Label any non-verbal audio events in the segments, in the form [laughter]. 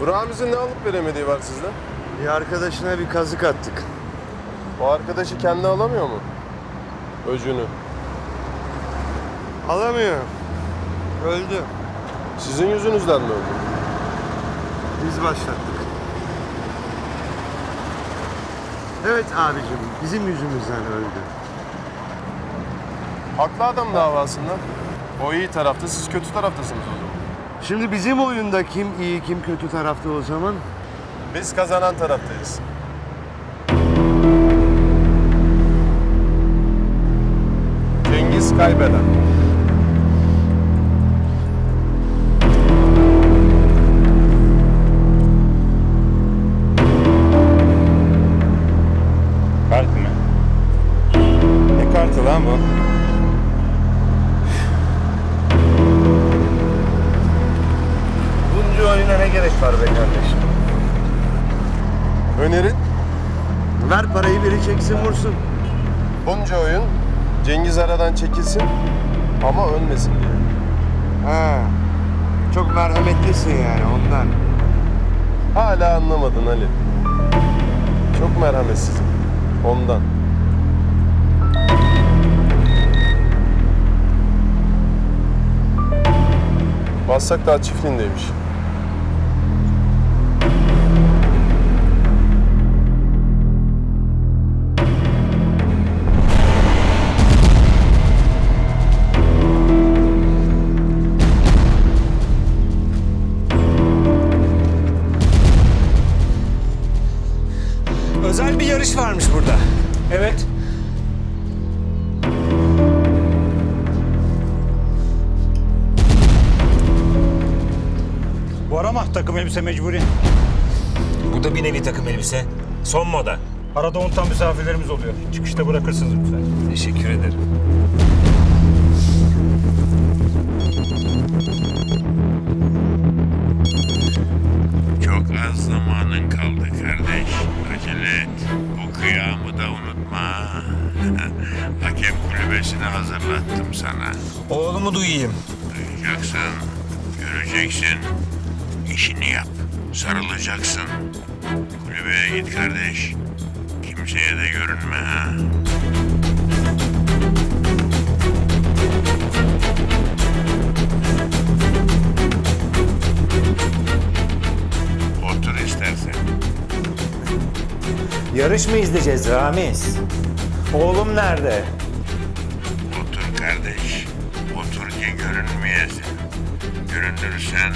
Bu Ramiz'in ne alıp veremediği var sizde? Bir arkadaşına bir kazık attık. O arkadaşı kendi alamıyor mu? Öcünü. Alamıyor. Öldü. Sizin yüzünüzden mi öldü? Biz başlattık. Evet abicim, bizim yüzümüzden öldü. Haklı adam davasında. O iyi tarafta, siz kötü taraftasınız o zaman. Şimdi bizim oyunda kim iyi, kim kötü tarafta o zaman? Biz kazanan taraftayız. Cengiz kaybeden. Biri çeksin vursun. bunca oyun Cengiz aradan çekilsin ama ölmesin diye. Ha. Çok merhametlisin yani ondan. Hala anlamadın Ali. Çok merhametsizim. Ondan. Bassak daha çiftliğindeymiş. Elbise mecburi. Bu da bir nevi takım elbise. Son moda. Arada unutan misafirlerimiz oluyor. Çıkışta bırakırsınız lütfen. Teşekkür ederim. Çok az zamanın kaldı kardeş. Acele et. O kıyamı da unutma. [laughs] Hakem kulübesini hazırlattım sana. Oğlumu duyayım. Duyacaksın, göreceksin. İşini yap. Sarılacaksın. Kulübeye git kardeş. Kimseye de görünme ha. Otur istersen. Yarış mı izleyeceğiz Ramiz? Oğlum nerede? Otur kardeş. Otur ki görünmeyesin. Görünürsen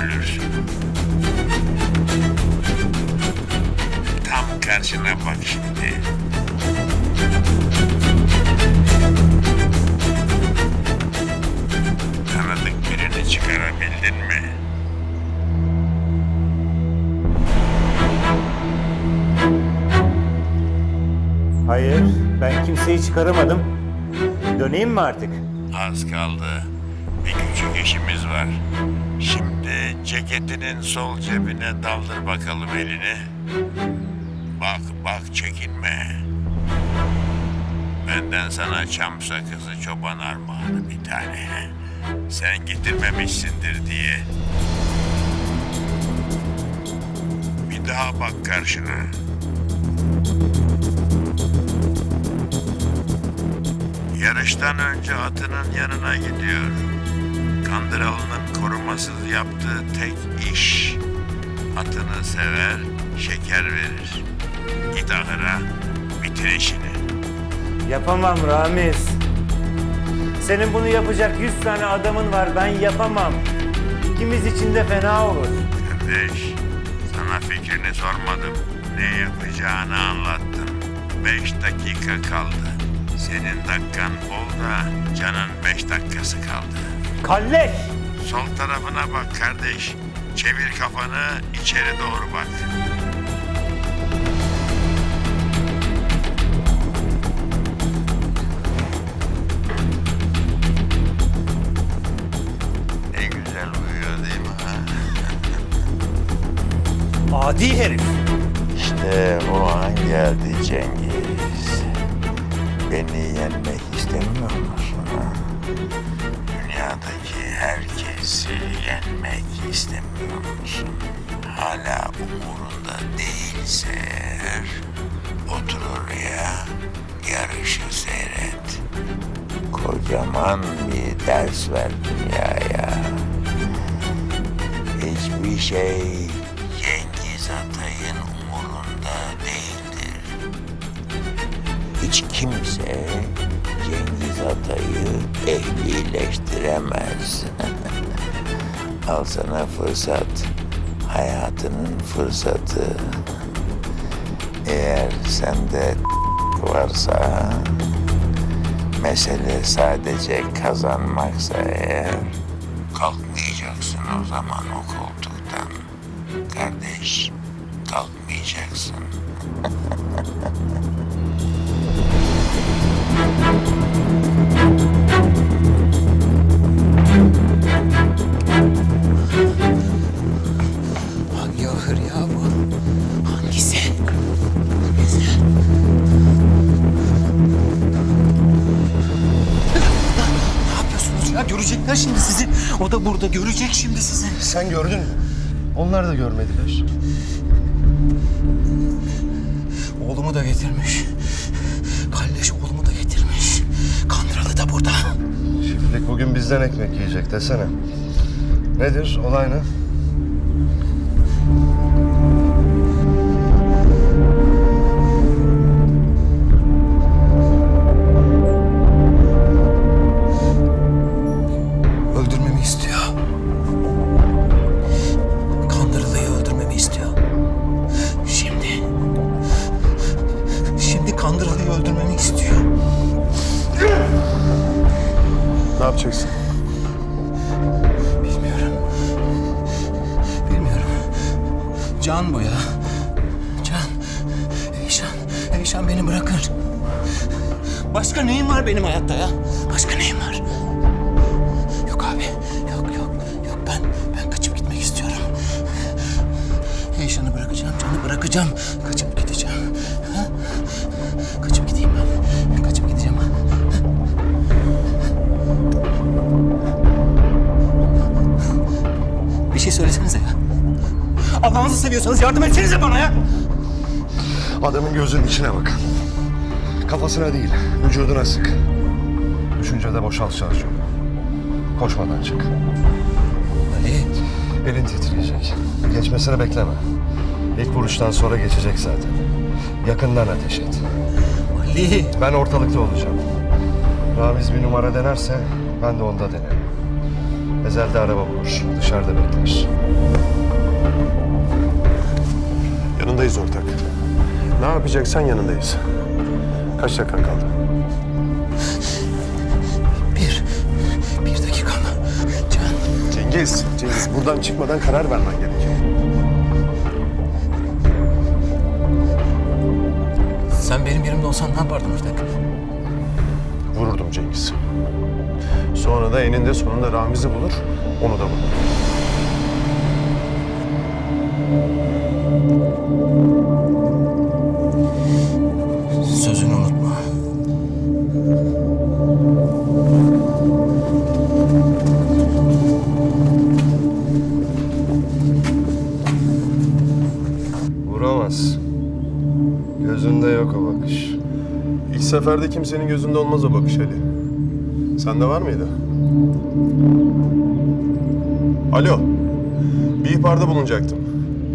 ölürsün. Tam karşına bak şimdi. Tanıdık birini çıkarabildin mi? Hayır, ben kimseyi çıkaramadım. Döneyim mi artık? Az kaldı. Bir küçük işimiz var. Şimdi ceketinin sol cebine daldır bakalım elini. Bak bak çekinme. Benden sana çam sakızı çoban armağanı bir tane. Sen getirmemişsindir diye. Bir daha bak karşına. Yarıştan önce atının yanına gidiyor. Kandıralı'nın korumasız yaptığı tek iş. Atını sever, şeker verir. Git ahıra, bitir işini. Yapamam Ramiz. Senin bunu yapacak yüz tane adamın var, ben yapamam. İkimiz için de fena olur. Kardeş, sana fikrini sormadım. Ne yapacağını anlattım. Beş dakika kaldı. Senin dakikan bol da canın beş dakikası kaldı. Kalleş! Sol tarafına bak kardeş. Çevir kafanı içeri doğru bak. Ne güzel uyuyor değil mi ha? [laughs] Adi herif. İşte o an geldi Cengiz. Beni yenmek istemiyor musun? ha? Dünyadaki herkes polisi yenmek istemiyor? Hala umurunda değilse eğer, otur oraya, yarışı seyret. Kocaman bir ders ver dünyaya. Hiçbir şey Cengiz Atay'ın umurunda değildir. Hiç kimse Cengiz Atay'ı ehlileştiremez. [laughs] Al sana fırsat. Hayatının fırsatı. Eğer sende [laughs] varsa, mesele sadece kazanmaksa eğer, kalkmayacaksın o zaman o koltuktan. Kardeş, kalkmayacaksın. [laughs] Hangi ahır ya bu? Hangisi? Ne yapıyorsunuz ya? Görecekler şimdi sizi. O da burada görecek şimdi sizi. Sen gördün mü? Onlar da görmediler. Oğlumu da getirmiş. Çiftlik bugün bizden ekmek yiyecek desene. Nedir? Olay ne? Yapacaksın? Bilmiyorum. Bilmiyorum. Can bu ya. Can. Eyşan. Eyşan beni bırakır. Başka neyim var benim hayatta ya? Başka neyim var? Yok abi. Yok yok. Yok ben ben kaçıp gitmek istiyorum. Eyşan'ı bırakacağım. Can'ı bırakacağım. Kaçıp gideceğim. Ha? Kaçıp Bir şey söylesenize ya. Allah'ınızı seviyorsanız yardım etsenize bana ya. Adamın gözünün içine bakın. Kafasına değil, vücuduna sık. Düşüncede boşalt çalışıyor. Koşmadan çık. Ali. Elin titreyecek. Geçmesini bekleme. İlk vuruştan sonra geçecek zaten. Yakından ateş et. Ali. Ben ortalıkta olacağım. Ramiz bir numara denerse ben de onda denerim. Ezel'de araba bulur. Dışarıda bekler. Yanındayız ortak. Ne yapacaksan yanındayız. Kaç dakikan kaldı? Bir. Bir dakika mı? Can. Cengiz, Cengiz buradan çıkmadan karar vermen gerekiyor. Sen benim yerimde olsan ne yapardın ortak? Vururdum Cengiz. Sonra da eninde sonunda Ramiz'i bulur, onu da bulur. Sözünü unutma. Vuramaz. Gözünde yok o bakış. İlk seferde kimsenin gözünde olmaz o bakış Ali. Sende var mıydı? Alo. Bir ihbarda bulunacaktım.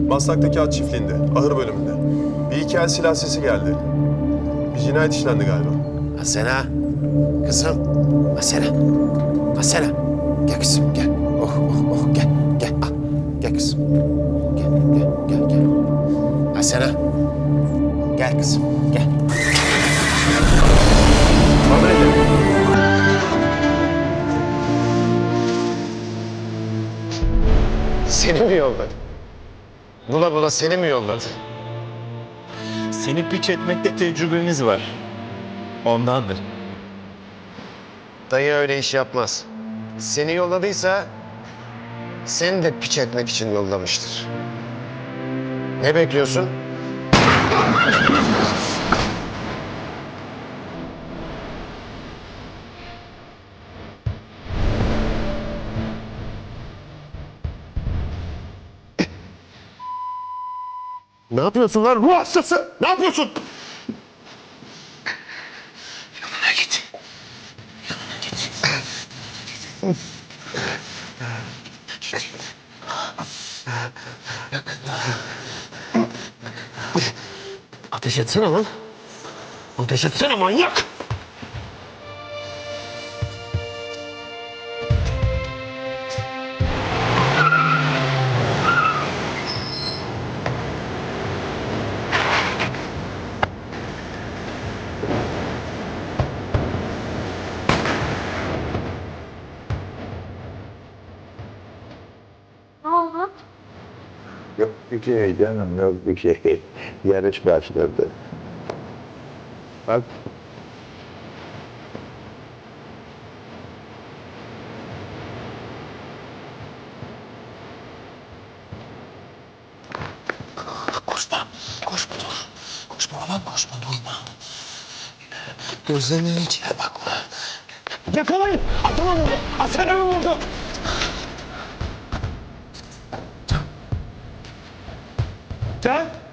Maslak'taki at çiftliğinde, ahır bölümünde. Bir iki el silah sesi geldi. Bir cinayet işlendi galiba. Asena. Kızım. Asena. Asena. Gel kızım gel. Oh oh oh gel. Gel al. Gel kızım. Gel gel gel gel. Asena. Gel kızım gel. Bula bula seni mi yolladı? Seni piç etmekte tecrübemiz var. Ondandır. Dayı öyle iş yapmaz. Seni yolladıysa seni de piç etmek için yollamıştır. Ne bekliyorsun? Yapıyorsun lan ruh hastası? Ne yapıyorsun? Yanına git. Yanına git. Ateş etsene lan. Ateş etsene manyak. Bir şey canım yok bir şey. [laughs] Yarış başladı. Bak Koşma. Koşma dur. Koşma lan koşma durma. Gözlerinin içine bakma. Yakalayın. Adamı vurdu. Asena'yı vurdu. Can!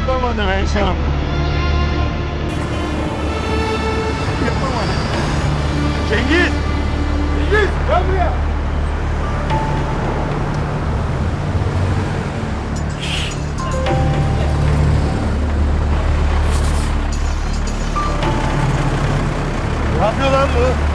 Yapamadım Eşam. Cengiz! Cengiz! Gel buraya! Ne yapıyor lan bu?